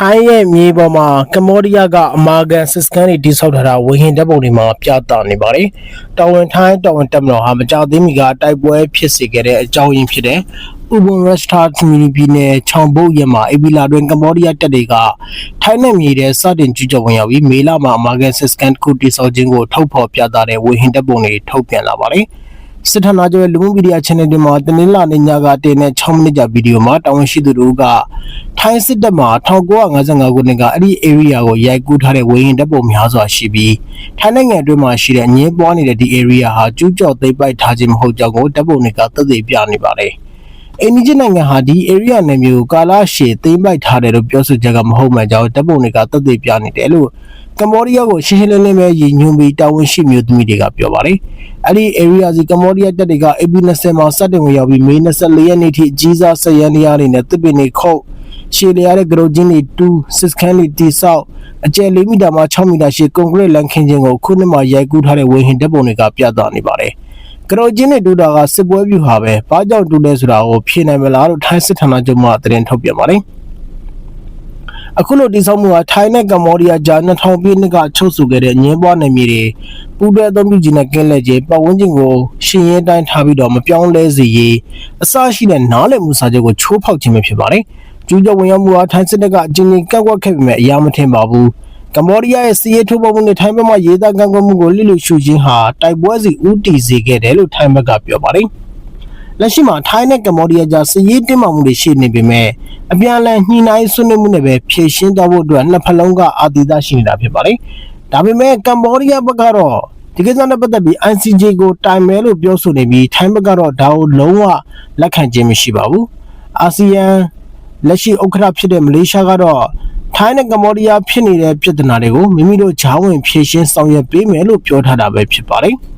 ထိုင်းရဲ့မြေပေါ်မှာကမ္ဘောဒီးယားကအမာကန်စစ်စကန်တွေတိစောက်ထားတာဝေဟင်တပ်ပုံတွေမှာပြသနေပါတယ်။တော်ဝင်ထိုင်းတော်ဝင်တပ်မတော်ဟာမကြသေးမီကတိုက်ပွဲဖြစ်စေခဲ့တဲ့အကြောင်းရင်းဖြစ်တဲ့ဥပန်ရစတာခမီနီပြည်နယ်ချောင်ဘုတ်ရဲမှာအဘီလာတွင်ကမ္ဘောဒီးယားတပ်တွေကထိုင်းနယ်မြေထဲစတင်ကျူးကျော်ဝင်ရောက်ပြီးမေလမှာအမာကန်စစ်စကန်တစ်ခုတိစောက်ခြင်းကိုထုတ်ဖော်ပြသတဲ့ဝေဟင်တပ်ပုံတွေထုတ်ပြန်လာပါတယ်။ စစ်ဌာနချုပ်ရဲ့လူမှုမီဒီယာ channel တွေမှာတနင်္လာနေ့ညကတင်တဲ့6မိနစ်ကြာဗီဒီယိုမှာတာဝန်ရှိသူတို့ကထိုင်းစစ်တပ်မှာ1955ခုနှစ်ကအဲ့ဒီ area ကိုရိုက်ကူးထားတဲ့ဝေဟင်တပ်ပုံများစွာရှိပြီးထိုင်းနိုင်ငံအတွင်းမှာရှိတဲ့အငင်းပွားနေတဲ့ဒီ area ဟာကျူးကျော်သိမ်းပိုက်ထားခြင်းမဟုတ်ကြောင်းကိုတပ်ပုံတွေကသက်သေပြနေပါတယ်။ အိန္ဒိယနိုင်ငံဟာဒီ area နယ်မြေကိုကာလရှည်သိမ်းပိုက်ထားတယ်လို့ပြောဆိုချက်ကမဟုတ်မှန်ကြောင်းတပ်ပုံတွေကသက်သေပြနေတယ်လို့ကမ္ဘောဒီးယားကိုရှင်းရှင်းလင်းလင်းပဲရည်ညွှန်းပြီးတာဝန်ရှိမျိုးသမီးတွေကပြောပါတယ်။အဲ့ဒီ area စီကမ္ဘောဒီးယားတပ်တွေက AP20 မှာစတင်ဝင်ရောက်ပြီးမေ24ရက်နေ့ထိအကြီးစားဆက်ရန်တရားတွေနဲ့တစ်ပင်တွေခုတ်ရှည်လျားတဲ့ဂရိုဂျင်းတွေတူးစစ်စခန်းတွေတိဆောက်အကျယ်4မီတာမှ6မီတာရှည်ကွန်ကရစ်လမ်းခင်းခြင်းကိုခုနှစ်မှာရိုက်ကူးထားတဲ့ဝေဟင်တပ်ပုံတွေကပြသနေပါတယ်။ ဂရိုဂျင်းတွေတူတာကစစ်ပွဲပြူဟာပဲဘာကြောင့်တူလဲဆိုတာကိုဖြေနိုင်မလားလို့ထိုင်းစစ်ဌာနချုပ်မှသတင်းထုတ်ပြန်ပါတယ်။အခုလိုတိစောက်မှုဟာထိုင်းနဲ့ကမ္ဘောဒီးယားကြား2000ပြည့်နှစ်ကချုပ်ဆိုခဲ့တဲ့ငင်းပွားနယ်မြေတွေပူးတွဲအသုံးပြုခြင်းနဲ့ကင်းလက်ခြင်းပတ်ဝန်းကျင်ကိုရှင်ရဲတိုင်းထားပြီးတော့မပြောင်းလဲစေရေးအစရှိတဲ့နားလည်မှုစာချုပ်ကိုချိုးဖောက်ခြင်းပဲဖြစ်ပါတယ်။ကျူးကျော်ဝင်ရောက်မှုဟာထိုင်းစစ်တပ်ကအကြိမ်ကြိမ်ကန့်ကွက်ခဲ့ပေမဲ့အရာမထင်ပါဘူး။ ကမ္ဘောဒီးယားရဲ့စီးရဲထိုးပေါက်မှုနဲ့ထိုင်းဘက်မှရေးသားကန့်ကွက်မှုကိုလစ်လျူရှုခြင်းဟာတိုက်ပွဲစီဦးတည်စေခဲ့တယ်လို့ထိုင်းဘက်ကပြောပါတယ်။လက်ရှိမှာထိုင်းနဲ့ကမ္ဘောဒီးယားကြားစစ်ရေးတင်းမာမှုတွေရှိနေပေမဲ့အပြန်အလှန်ညှိနှိုင်းဆွေးနွေးမှုနဲ့ပဲဖြေရှင်းသွားဖို့အတွက်နှစ်ဖက်လုံးကအာသီသရှိနေတာဖြစ်ပါတယ်။ဒါပေမဲ့ကမ္ဘောဒီးယားဘက်ကတော့ဒီကိစ္စနဲ့ပတ်သက်ပြီး ICJ ကိုတိုင်မယ်လို့ပြောဆိုနေပြီးထိုင်းဘက်ကတော့ဒါကိုလုံးဝလက်ခံခြင်းမရှိပါဘူး။အာဆီယံလက်ရှိဥက္ကဋ္ဌဖြစ်တဲ့မလေးရှားကတော့ ထိုင်းနဲ့ကမ္ဘောဒီးယားဖြစ်နေတဲ့ပြည်ထနာတွေကိုမိမိတို့ဂျားဝင်ဖြေရှင်းဆောင်ရွက်ပေးမယ်လို့ပြောထားတာပဲဖြစ်ပါတယ်။